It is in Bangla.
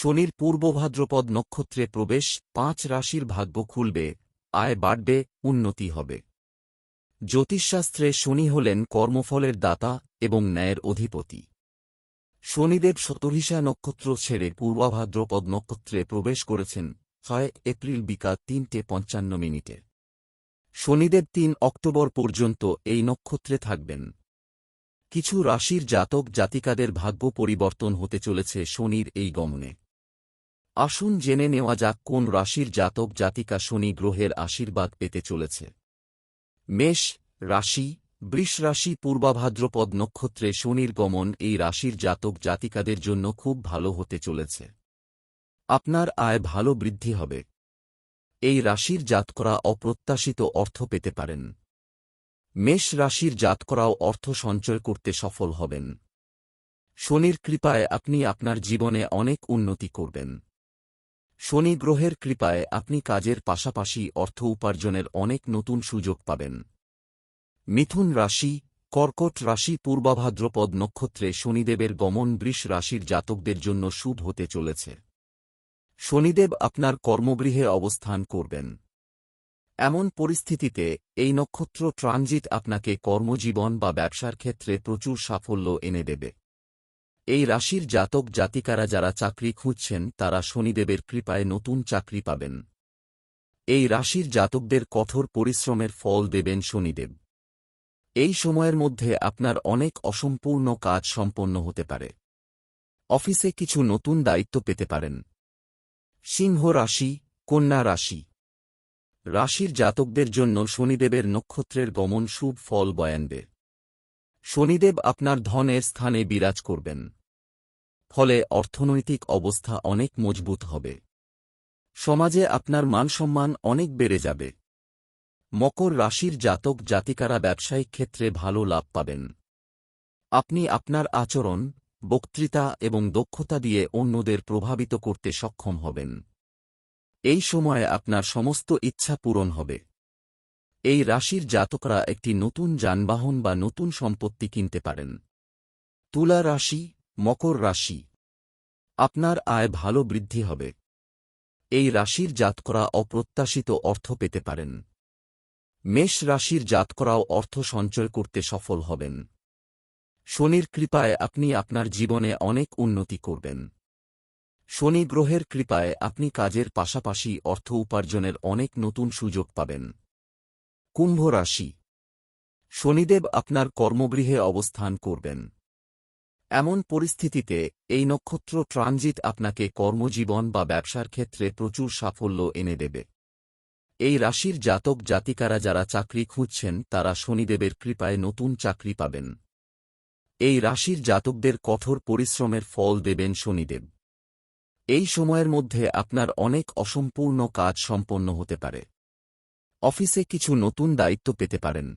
শনির পূর্বভাদ্রপদ নক্ষত্রে প্রবেশ, পাঁচ রাশির ভাগ্য খুলবে, আয় বাড়বে, উন্নতি হবে। জ্যোতিষশাস্ত্রে শনি হলেন কর্মফলের দাতা এবং ন্যায়ের অধিপতি। শনিদেব শতভিষা নক্ষত্র ছেড়ে পূর্বাভাদ্রপদ নক্ষত্রে প্রবেশ করেছেন, ছয় এপ্রিল বিকাল তিনটে পঞ্চান্ন মিনিটে। শনিদেব তিন অক্টোবর পর্যন্ত এই নক্ষত্রে থাকবেন। কিছু রাশির জাতক জাতিকাদের ভাগ্য পরিবর্তন হতে চলেছে শনির এই গমনে। আসুন জেনে নেওয়া যাক কোন রাশির জাতক জাতিকা শনি গ্রহের আশীর্বাদ পেতে চলেছে। মেষ রাশি, বৃষ রাশি পূর্বাভাদ্রপদ নক্ষত্রে শনির গমন এই রাশির জাতক জাতিকাদের জন্য খুব ভালো হতে চলেছে। আপনার আয় ভালো বৃদ্ধি হবে। এই রাশির জাতকরা অপ্রত্যাশিত অর্থ পেতে পারেন। মেষ রাশির জাতকরাও অর্থ সঞ্চয় করতে সফল হবেন। শনির কৃপায় আপনি আপনার জীবনে অনেক উন্নতি করবেন। শনি গ্রহের কৃপায় আপনি কাজের পাশাপাশি অর্থ উপার্জনের অনেক নতুন সুযোগ পাবেন। মিথুন রাশি, কর্কট রাশি, পূর্বাভাদ্রপদ নক্ষত্রে শনিদেবের গমন বৃষ রাশির জাতকদের জন্য শুভ হতে চলেছে। শনিদেব আপনার কর্মগৃহে অবস্থান করবেন। এমন পরিস্থিতিতে এই নক্ষত্র ট্রানজিট আপনাকে কর্মজীবন বা ব্যবসার ক্ষেত্রে প্রচুর সাফল্য এনে দেবে। এই রাশির জাতক জাতিকারা যারা চাকরি খুঁজছেন, তারা শনিদেবের কৃপায় নতুন চাকরি পাবেন। এই রাশির জাতকদের কঠোর পরিশ্রমের ফল দেবেন শনিদেব। এই সময়ের মধ্যে আপনার অনেক অসম্পূর্ণ কাজ সম্পন্ন হতে পারে। অফিসে কিছু নতুন দায়িত্ব পেতে পারেন। সিংহ রাশি, কন্যা রাশি। রাশির জাতকদের জন্য শনিদেবের নক্ষত্রের গমন শুভ ফল বয়ানবে শনিদেব আপনার ধনের স্থানে বিরাজ করবেন। ফলে অর্থনৈতিক অবস্থা অনেক মজবুত হবে। সমাজে আপনার মানসম্মান অনেক বেড়ে যাবে। মকর রাশির জাতক জাতিকারা ব্যবসায়িক ক্ষেত্রে ভালো লাভ পাবেন। আপনি আপনার আচরণ, বক্তৃতা এবং দক্ষতা দিয়ে অন্যদের প্রভাবিত করতে সক্ষম হবেন। এই সময়ে আপনার সমস্ত ইচ্ছা পূরণ হবে। এই রাশির জাতকরা একটি নতুন যানবাহন বা নতুন সম্পত্তি কিনতে পারেন। তুলা রাশি মকর রাশি। আপনার আয় ভালো বৃদ্ধি হবে। এই রাশির জাতকরা অপ্রত্যাশিত অর্থ পেতে পারেন। মেষ রাশির জাতকরাও অর্থ সঞ্চয় করতে সফল হবেন। শনির কৃপায় আপনি আপনার জীবনে অনেক উন্নতি করবেন। শনি গ্রহের কৃপায় আপনি কাজের পাশাপাশি অর্থ উপার্জনের অনেক নতুন সুযোগ পাবেন। কুম্ভ রাশি। শনিদেব আপনার কর্মগৃহে অবস্থান করবেন। এমন পরিস্থিতিতে, এই নক্ষত্র ট্রানজিট আপনাকে কর্মজীবন বা ব্যবসার ক্ষেত্রে প্রচুর সাফল্য এনে দেবে। এই রাশির জাতক জাতিকারা যারা চাকরি খুঁজছেন, তারা শনিদেবের কৃপায় নতুন চাকরি পাবেন। এই রাশির জাতকদের কঠোর পরিশ্রমের ফল দেবেন শনিদেব। এই সময়ের মধ্যে আপনার অনেক অসম্পূর্ণ কাজ সম্পন্ন হতে পারে। অফিসে কিছু নতুন দায়িত্ব পেতে পারেন।